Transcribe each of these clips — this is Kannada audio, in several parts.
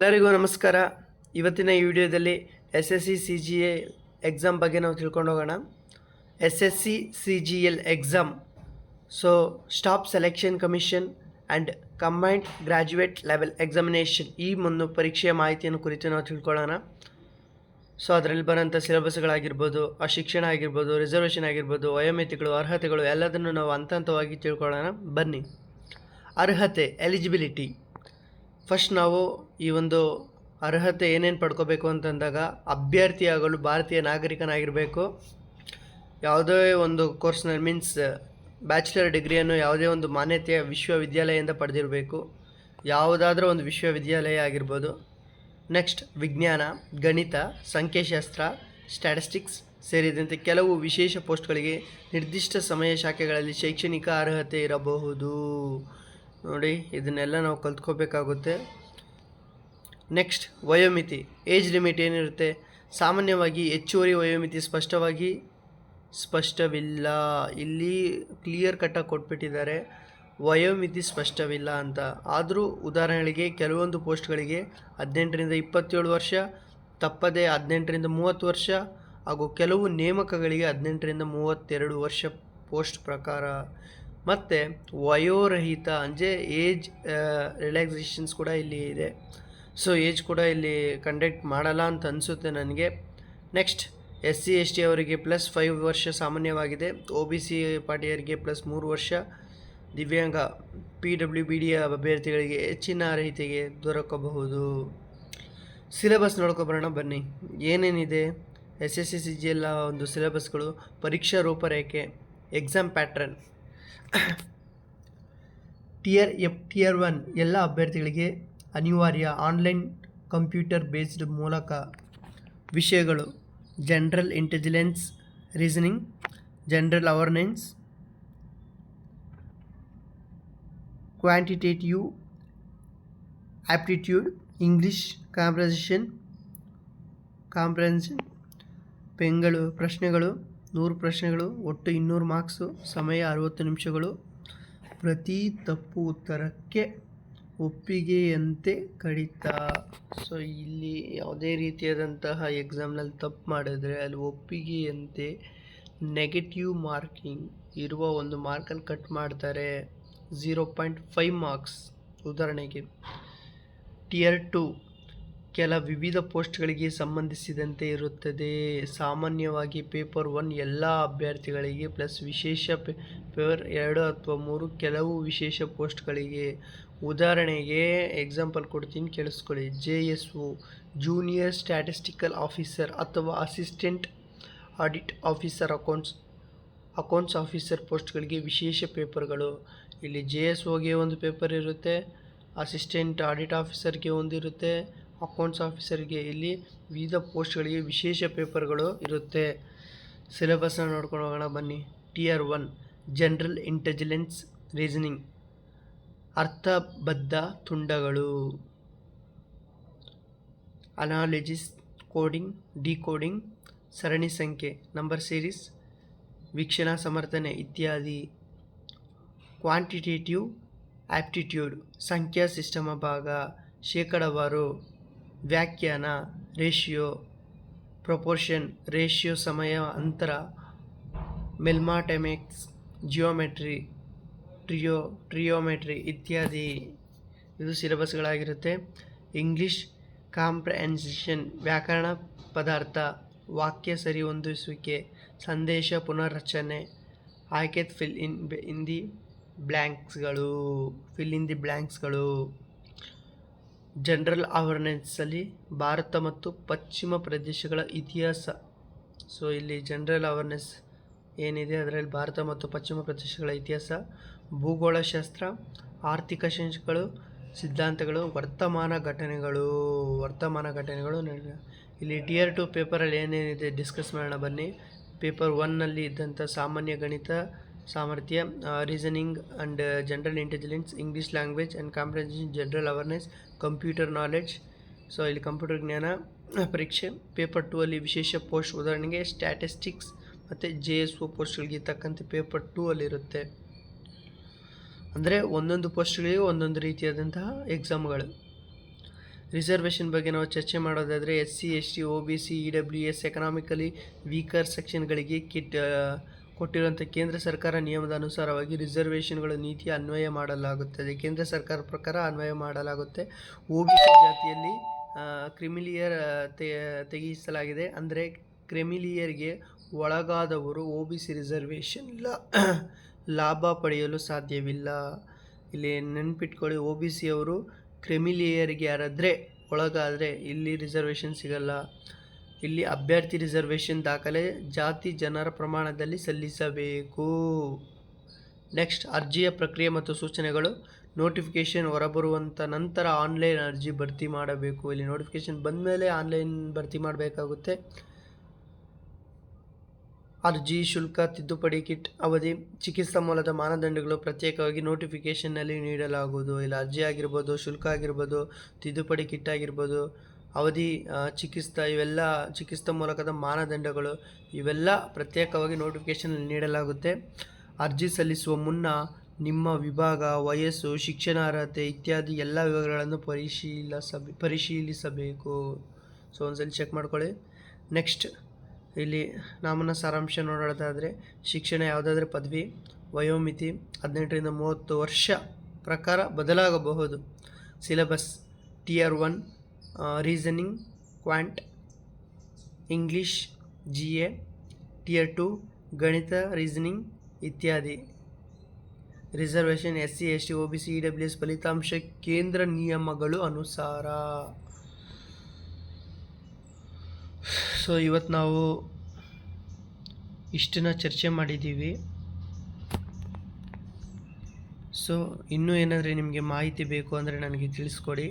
ಎಲ್ಲರಿಗೂ ನಮಸ್ಕಾರ. ಇವತ್ತಿನ ಈ ವಿಡಿಯೋದಲ್ಲಿ S S C C G A exam ಬಗ್ಗೆ ನಾವು ತಿಳ್ಕೊಂಡು ಹೋಗೋಣ. S S C C G L exam. So staff selection commission and combined graduate level examination ಈ ಒಂದು ಪರೀಕ್ಷೆಯ ಮಾಹಿತಿಯನ್ನು ಕುರಿತು ನಾವು ತಿಳ್ಕೊಳ್ಳೋಣ. ಸೊ ಅದರಲ್ಲಿ ಬರೋಂಥ ಸಿಲೆಬಸ್ಗಳಾಗಿರ್ಬೋದು ಆ ಶಿಕ್ಷಣ ಆಗಿರ್ಬೋದು ರಿಸರ್ವೇಷನ್ ಆಗಿರ್ಬೋದು, ವಯೋಮಿತಿಗಳು, ಅರ್ಹತೆಗಳು ಎಲ್ಲದನ್ನು ನಾವು ಹಂತ ಹಂತವಾಗಿ ತಿಳ್ಕೊಳ್ಳೋಣ. ಬನ್ನಿ. ಅರ್ಹತೆ ಎಲಿಜಿಬಿಲಿಟಿ ಫಸ್ಟ್ ನಾವು ಈ ಒಂದು ಅರ್ಹತೆ ಏನೇನು ಪಡ್ಕೋಬೇಕು ಅಂತಂದಾಗ ಅಭ್ಯರ್ಥಿಯಾಗಲು ಭಾರತೀಯ ನಾಗರಿಕನಾಗಿರಬೇಕು. ಯಾವುದೇ ಒಂದು ಕೋರ್ಸ್ನಲ್ಲಿ ಮೀನ್ಸ್ ಬ್ಯಾಚುಲರ್ ಡಿಗ್ರಿಯನ್ನು ಯಾವುದೇ ಒಂದು ಮಾನ್ಯತೆಯ ವಿಶ್ವವಿದ್ಯಾಲಯದಿಂದ ಪಡೆದಿರಬೇಕು. ಯಾವುದಾದ್ರೂ ಒಂದು ವಿಶ್ವವಿದ್ಯಾಲಯ ಆಗಿರ್ಬೋದು. ನೆಕ್ಸ್ಟ್ ವಿಜ್ಞಾನ, ಗಣಿತ, ಸಂಖ್ಯಾಶಾಸ್ತ್ರ, ಸ್ಟ್ಯಾಟಿಸ್ಟಿಕ್ಸ್ ಸೇರಿದಂತೆ ಕೆಲವು ವಿಶೇಷ ಪೋಸ್ಟ್ಗಳಿಗೆ ನಿರ್ದಿಷ್ಟ ಸಮಯ ಶಾಖೆಗಳಲ್ಲಿ ಶೈಕ್ಷಣಿಕ ಅರ್ಹತೆ ಇರಬಹುದು. ನೋಡಿ, ಇದನ್ನೆಲ್ಲ ನಾವು ಕಲ್ತ್ಕೋಬೇಕಾಗುತ್ತೆ. ನೆಕ್ಸ್ಟ್ ವಯೋಮಿತಿ. ಏಜ್ ಲಿಮಿಟ್ ಏನಿರುತ್ತೆ? ಸಾಮಾನ್ಯವಾಗಿ ಹೆಚ್ಚುವರಿ ವಯೋಮಿತಿ ಸ್ಪಷ್ಟವಾಗಿ ಸ್ಪಷ್ಟವಿಲ್ಲ. ಇಲ್ಲಿ ಕ್ಲಿಯರ್ ಕಟ್ಟಾಗಿ ಕೊಟ್ಬಿಟ್ಟಿದ್ದಾರೆ. ವಯೋಮಿತಿ ಸ್ಪಷ್ಟವಿಲ್ಲ ಅಂತ. ಆದರೂ ಉದಾಹರಣೆಗೆ ಕೆಲವೊಂದು ಪೋಸ್ಟ್ಗಳಿಗೆ ಹದಿನೆಂಟರಿಂದ ಇಪ್ಪತ್ತೇಳು ವರ್ಷ, ತಪ್ಪದೆ ಹದಿನೆಂಟರಿಂದ ಮೂವತ್ತು ವರ್ಷ, ಹಾಗೂ ಕೆಲವು ನೇಮಕಗಳಿಗೆ ಹದಿನೆಂಟರಿಂದ ಮೂವತ್ತೆರಡು ವರ್ಷ ಪೋಸ್ಟ್ ಪ್ರಕಾರ. ಮತ್ತು ವಯೋರಹಿತ, ಅಂದರೆ ಏಜ್ ರಿಲ್ಯಾಕ್ಸೇಷನ್ಸ್ ಕೂಡ ಇಲ್ಲಿ ಇದೆ. ಸೊ, ಏಜ್ ಕೂಡ ಇಲ್ಲಿ ಕಂಡಕ್ಟ್ ಮಾಡಲ್ಲ ಅಂತ ಅನಿಸುತ್ತೆ ನನಗೆ. Next S C S T ಅವರಿಗೆ ಪ್ಲಸ್ ಫೈವ್ ವರ್ಷ ಸಾಮಾನ್ಯವಾಗಿದೆ. ಒ ಬಿ ಸಿ ಪಾರ್ಟಿಯರಿಗೆ ಪ್ಲಸ್ ಮೂರು ವರ್ಷ. ದಿವ್ಯಾಂಗ, ಪಿ ಡಬ್ಲ್ಯೂ, ಬಿ ಡಿಯ ಅಭ್ಯರ್ಥಿಗಳಿಗೆ ಹೆಚ್ಚಿನ ಅರ್ಹತೆಗೆ ದೊರಕಬಹುದು. ಸಿಲೆಬಸ್ ನೋಡ್ಕೊಬರೋಣ ಬನ್ನಿ. ಏನೇನಿದೆ? S S C C G ಎಲ್ಲ ಒಂದು ಸಿಲೆಬಸ್ಗಳು. ಪರೀಕ್ಷಾ ರೂಪರೇಖೆ, exam pattern. Tier F tier one ಎಲ್ಲ ಅಭ್ಯರ್ಥಿಗಳಿಗೆ ಅನಿವಾರ್ಯ ಆನ್ಲೈನ್ ಕಂಪ್ಯೂಟರ್ ಬೇಸ್ಡ್ ಮೂಲಕ ವಿಷಯಗಳು. General intelligence reasoning general awareness quantitative aptitude English comprehension comprehension ಪೆಂಗಳು ಪ್ರಶ್ನೆಗಳು ನೂರು ಪ್ರಶ್ನೆಗಳು, ಒಟ್ಟು ಇನ್ನೂರು ಮಾರ್ಕ್ಸು, ಸಮಯ ಅರುವತ್ತು ನಿಮಿಷಗಳು. ಪ್ರತಿ ತಪ್ಪು ಉತ್ತರಕ್ಕೆ ಒಪ್ಪಿಗೆಯಂತೆ ಕಡಿತ. ಸೊ, ಇಲ್ಲಿ ಯಾವುದೇ ರೀತಿಯಾದಂತಹ ಎಕ್ಸಾಮ್ನಲ್ಲಿ ತಪ್ಪು ಮಾಡಿದರೆ ಅಲ್ಲಿ ಒಪ್ಪಿಗೆಯಂತೆ ನೆಗೆಟಿವ್ ಮಾರ್ಕಿಂಗ್ ಇರುವ ಒಂದು ಮಾರ್ಕನ್ನು ಕಟ್ ಮಾಡ್ತಾರೆ. ಝೀರೋ ಪಾಯಿಂಟ್ ಫೈವ್ ಮಾರ್ಕ್ಸ್ ಉದಾಹರಣೆಗೆ. ಟಿಯರ್ ಟು ಕೆಲ ವಿವಿಧ ಪೋಸ್ಟ್ಗಳಿಗೆ ಸಂಬಂಧಿಸಿದಂತೆ ಇರುತ್ತದೆ. ಸಾಮಾನ್ಯವಾಗಿ ಪೇಪರ್ ಒನ್ ಎಲ್ಲ ಅಭ್ಯರ್ಥಿಗಳಿಗೆ ಪ್ಲಸ್ ವಿಶೇಷ ಪೇಪರ್ ಎರಡು ಅಥವಾ ಮೂರು ಕೆಲವು ವಿಶೇಷ ಪೋಸ್ಟ್ಗಳಿಗೆ. ಉದಾಹರಣೆಗೆ, ಎಕ್ಸಾಂಪಲ್ ಕೊಡ್ತೀನಿ, ಕೇಳಿಸ್ಕೊಳ್ಳಿ. J S O, junior statistical officer ಅಥವಾ assistant audit officer accounts accounts officer ಪೋಸ್ಟ್ಗಳಿಗೆ ವಿಶೇಷ ಪೇಪರ್ಗಳು. ಇಲ್ಲಿ ಜೆ ಎಸ್ ಒಗೆ ಒಂದು ಪೇಪರ್ ಇರುತ್ತೆ, ಅಸಿಸ್ಟೆಂಟ್ ಆಡಿಟ್ ಆಫೀಸರ್ಗೆ ಒಂದಿರುತ್ತೆ ಅಕೌಂಟ್ಸ್ ಆಫೀಸರಿಗೆ ಇಲ್ಲಿ ವಿವಿಧ ಪೋಸ್ಟ್ಗಳಿಗೆ ವಿಶೇಷ ಪೇಪರ್ಗಳು ಇರುತ್ತೆ. ಸಿಲೆಬಸ್ನ ನೋಡ್ಕೊಂಡು ಹೋಗೋಣ ಬನ್ನಿ. Tier one, general intelligence reasoning, ಅರ್ಥಬದ್ಧ ತುಂಡಗಳು ಅನಾಲಿಜಿಸ್ ಕೋಡಿಂಗ್, ಡಿಕೋಡಿಂಗ್, ಸರಣಿ ಸಂಖ್ಯೆ, ನಂಬರ್ ಸೀರೀಸ್, ವೀಕ್ಷಣಾ ಸಮರ್ಥನೆ ಇತ್ಯಾದಿ. ಕ್ವಾಂಟಿಟೇಟಿವ್ ಆ್ಯಪ್ಟಿಟ್ಯೂಡ್ ಸಂಖ್ಯಾ ಸಿಸ್ಟಮ ಭಾಗ, ಶೇಕಡವಾರು. ವ್ಯಾಖ್ಯಾನ ರೇಷಿಯೋ ಪ್ರೊಪೋರ್ಷನ್ ರೇಷಿಯೋ ಸಮಯ, ಅಂತರ ಮೆಲ್ಮಾಟೆಮಿಕ್ಸ್ ಜಿಯೋಮೆಟ್ರಿ ಟ್ರಿಯೋ ಟ್ರಿಯೋಮೆಟ್ರಿ ಇತ್ಯಾದಿ. ಇದು ಸಿಲೆಬಸ್ಗಳಾಗಿರುತ್ತೆ ಇಂಗ್ಲೀಷ್ ಕಾಂಪ್ರಹೆನ್ಸಿಷನ್ ವ್ಯಾಕರಣ ಪದಾರ್ಥ, ವಾಕ್ಯ ಸರಿ ಹೊಂದಿಸುವಿಕೆ, ಸಂದೇಶ ಪುನರ್ರಚನೆ, ಆಯ್ಕೆ ಫಿಲ್ ಇನ್ ಇನ್ ದಿ ಬ್ಲ್ಯಾಂಕ್ಸ್ಗಳು ಫಿಲ್ ಇನ್ ದಿ ಬ್ಲ್ಯಾಂಕ್ಸ್ಗಳು ಜನರಲ್ ಅವೇರ್ನೆಸ್ಸಲ್ಲಿ ಭಾರತ ಮತ್ತು ಪಶ್ಚಿಮ ಪ್ರದೇಶಗಳ ಇತಿಹಾಸ. ಸೊ ಇಲ್ಲಿ ಜನರಲ್ ಅವೇರ್ನೆಸ್ ಏನಿದೆ ಅದರಲ್ಲಿ ಭಾರತ ಮತ್ತು ಪಶ್ಚಿಮ ಪ್ರದೇಶಗಳ ಇತಿಹಾಸ ಭೂಗೋಳಶಾಸ್ತ್ರ ಆರ್ಥಿಕ ಶಂಶಗಳು ಸಿದ್ಧಾಂತಗಳು, ವರ್ತಮಾನ ಘಟನೆಗಳು ವರ್ತಮಾನ ಘಟನೆಗಳು ಇಲ್ಲಿ ಟಿಯರ್ ಟು ಪೇಪರಲ್ಲಿ ಏನೇನಿದೆ ಡಿಸ್ಕಸ್ ಮಾಡೋಣ ಬನ್ನಿ. ಪೇಪರ್ ಒನ್ನಲ್ಲಿ ಇದ್ದಂಥ ಸಾಮಾನ್ಯ ಗಣಿತ ಸಾಮರ್ಥ್ಯ reasoning and general intelligence English language and comprehension general awareness computer knowledge so ಇಲ್ಲಿ ಕಂಪ್ಯೂಟರ್ ಜ್ಞಾನ ಪರೀಕ್ಷೆ ಪೇಪರ್ ಟು ಅಲ್ಲಿ ವಿಶೇಷ ಪೋಸ್ಟ್ ಉದಾಹರಣೆಗೆ ಸ್ಟ್ಯಾಟಿಸ್ಟಿಕ್ಸ್ ಮತ್ತು ಜೆ ಎಸ್ ಒ ಪೋಸ್ಟ್ಗಳಿಗೆ ತಕ್ಕಂತೆ ಪೇಪರ್ ಟೂ ಅಲ್ಲಿರುತ್ತೆ ಅಂದರೆ ಒಂದೊಂದು ಪೋಸ್ಟ್ಗಳಿಗೆ ಒಂದೊಂದು ರೀತಿಯಾದಂತಹ ಎಕ್ಸಾಮ್ಗಳು ರಿಸರ್ವೇಷನ್ ಬಗ್ಗೆ ನಾವು ಚರ್ಚೆ ಮಾಡೋದಾದರೆ S C S T O B C E W S economically weaker ಸೆಕ್ಷನ್ಗಳಿಗೆ kit ಕೊಟ್ಟಿರುವಂಥ ಕೇಂದ್ರ ಸರ್ಕಾರ ನಿಯಮದ ಅನುಸಾರವಾಗಿ ರಿಸರ್ವೇಷನ್ಗಳ ನೀತಿ ಅನ್ವಯ ಮಾಡಲಾಗುತ್ತದೆ. ಕೇಂದ್ರ ಸರ್ಕಾರ ಪ್ರಕಾರ ಅನ್ವಯ ಮಾಡಲಾಗುತ್ತೆ. ಒ ಬಿ ಸಿ ಜಾತಿಯಲ್ಲಿ ಕ್ರಿಮಿಲಿಯರ್ ತೆಗೆಸಲಾಗಿದೆ ಅಂದರೆ ಕ್ರಿಮಿಲಿಯರ್ಗೆ ಒಳಗಾದವರು ಒ ಬಿ ಸಿ ರಿಸರ್ವೇಷನ್ ಲಾಭ ಪಡೆಯಲು ಸಾಧ್ಯವಿಲ್ಲ. ಇಲ್ಲಿ ನೆನ್ಪಿಟ್ಕೊಳ್ಳಿ ಓ ಬಿ ಸಿಯವರು ಕ್ರೆಮಿಲಿಯರ್ಗೆ ಯಾರಾದರೆ ಒಳಗಾದರೆ ಇಲ್ಲಿ ರಿಸರ್ವೇಷನ್ ಸಿಗಲ್ಲ. ಇಲ್ಲಿ ಅಭ್ಯರ್ಥಿ ರಿಸರ್ವೇಶನ್ ದಾಖಲೆ ಜಾತಿ ಜನರ ಪ್ರಮಾಣದಲ್ಲಿ ಸಲ್ಲಿಸಬೇಕು. ನೆಕ್ಸ್ಟ್, ಅರ್ಜಿಯ ಪ್ರಕ್ರಿಯೆ ಮತ್ತು ಸೂಚನೆಗಳು. ನೋಟಿಫಿಕೇಷನ್ ಹೊರಬರುವಂಥ ನಂತರ ಆನ್ಲೈನ್ ಅರ್ಜಿ ಭರ್ತಿ ಮಾಡಬೇಕು. ಇಲ್ಲಿ ನೋಟಿಫಿಕೇಷನ್ ಬಂದ ಮೇಲೆ ಆನ್ಲೈನ್ ಭರ್ತಿ ಮಾಡಬೇಕಾಗುತ್ತೆ. ಅರ್ಜಿ, ಶುಲ್ಕ, ತಿದ್ದುಪಡಿ ಕಿಟ್, ಅವಧಿ, ಚಿಕಿತ್ಸಾ ಮೂಲದ ಮಾನದಂಡಗಳು ಪ್ರತ್ಯೇಕವಾಗಿ ನೋಟಿಫಿಕೇಷನ್ನಲ್ಲಿ ನೀಡಲಾಗುವುದು. ಇಲ್ಲಿ, ಅರ್ಜಿ ಆಗಿರ್ಬೋದು, ಶುಲ್ಕ ಆಗಿರ್ಬೋದು, ತಿದ್ದುಪಡಿ ಕಿಟ್ ಆಗಿರ್ಬೋದು ಅವಧಿ ಚಿಕಿತ್ಸಾ, ಇವೆಲ್ಲ ಚಿಕಿತ್ಸಾ ಮೂಲಕದ ಮಾನದಂಡಗಳು, ಇವೆಲ್ಲ ಪ್ರತ್ಯೇಕವಾಗಿ ನೋಟಿಫಿಕೇಶನ್ ನೀಡಲಾಗುತ್ತೆ. ಅರ್ಜಿ ಸಲ್ಲಿಸುವ ಮುನ್ನ ನಿಮ್ಮ ವಿಭಾಗ, ವಯಸ್ಸು ಶಿಕ್ಷಣ ಅರ್ಹತೆ ಇತ್ಯಾದಿ ಎಲ್ಲ ವಿವರಗಳನ್ನು ಪರಿಶೀಲಿಸ, ಪರಿಶೀಲಿಸಬೇಕು. ಸೊ ಒಂದ್ಸಲಿ ಚೆಕ್ ಮಾಡ್ಕೊಳ್ಳಿ. ನೆಕ್ಸ್ಟ್ ಇಲ್ಲಿ ನಾಮನ ಸಾರಾಂಶ ನೋಡೋದಾದರೆ, ಶಿಕ್ಷಣ ಯಾವುದಾದ್ರೂ ಪದವಿ, ವಯೋಮಿತಿ, ಹದಿನೆಂಟರಿಂದ ಮೂವತ್ತು ವರ್ಷ ಪ್ರಕಾರ ಬದಲಾಗಬಹುದು. Syllabus tier one reasoning quant English G A tier two ಗಣಿತ ರೀಸನಿಂಗ್ ಇತ್ಯಾದಿ. Reservation S C S T O B C E W S ಫಲಿತಾಂಶ, ಕೇಂದ್ರ ನಿಯಮಗಳು ಅನುಸಾರ. ಸೊ ಇವತ್ತು ನಾವು ಇಷ್ಟನ್ನ ಚರ್ಚೆ ಮಾಡಿದ್ದೀವಿ. ಸೊ ಇನ್ನೂ ಏನಾದರೆ ನಿಮಗೆ ಮಾಹಿತಿ ಬೇಕು ಅಂದರೆ ನನಗೆ ತಿಳಿಸ್ಕೊಡಿ.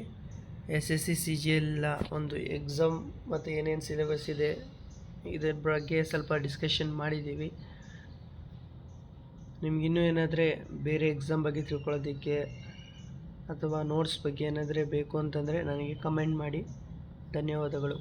S S C C G ಎಲ್ಲ ಒಂದು ಎಕ್ಸಾಮ್ ಮತ್ತು ಏನೇನು ಸಿಲೆಬಸ್ ಇದೆ, ಇದ್ರ ಬಗ್ಗೆ ಸ್ವಲ್ಪ ಡಿಸ್ಕಷನ್ ಮಾಡಿದ್ದೀವಿ ನಿಮ್ಗಿನ್ನೂ ಏನಾದರೆ ಬೇರೆ ಎಕ್ಸಾಮ್ ಬಗ್ಗೆ ತಿಳ್ಕೊಳ್ಳೋದಕ್ಕೆ ಅಥವಾ ನೋಟ್ಸ್ ಬಗ್ಗೆ ಏನಾದರೆ ಬೇಕು ಅಂತಂದರೆ ನನಗೆ ಕಮೆಂಟ್ ಮಾಡಿ. ಧನ್ಯವಾದಗಳು.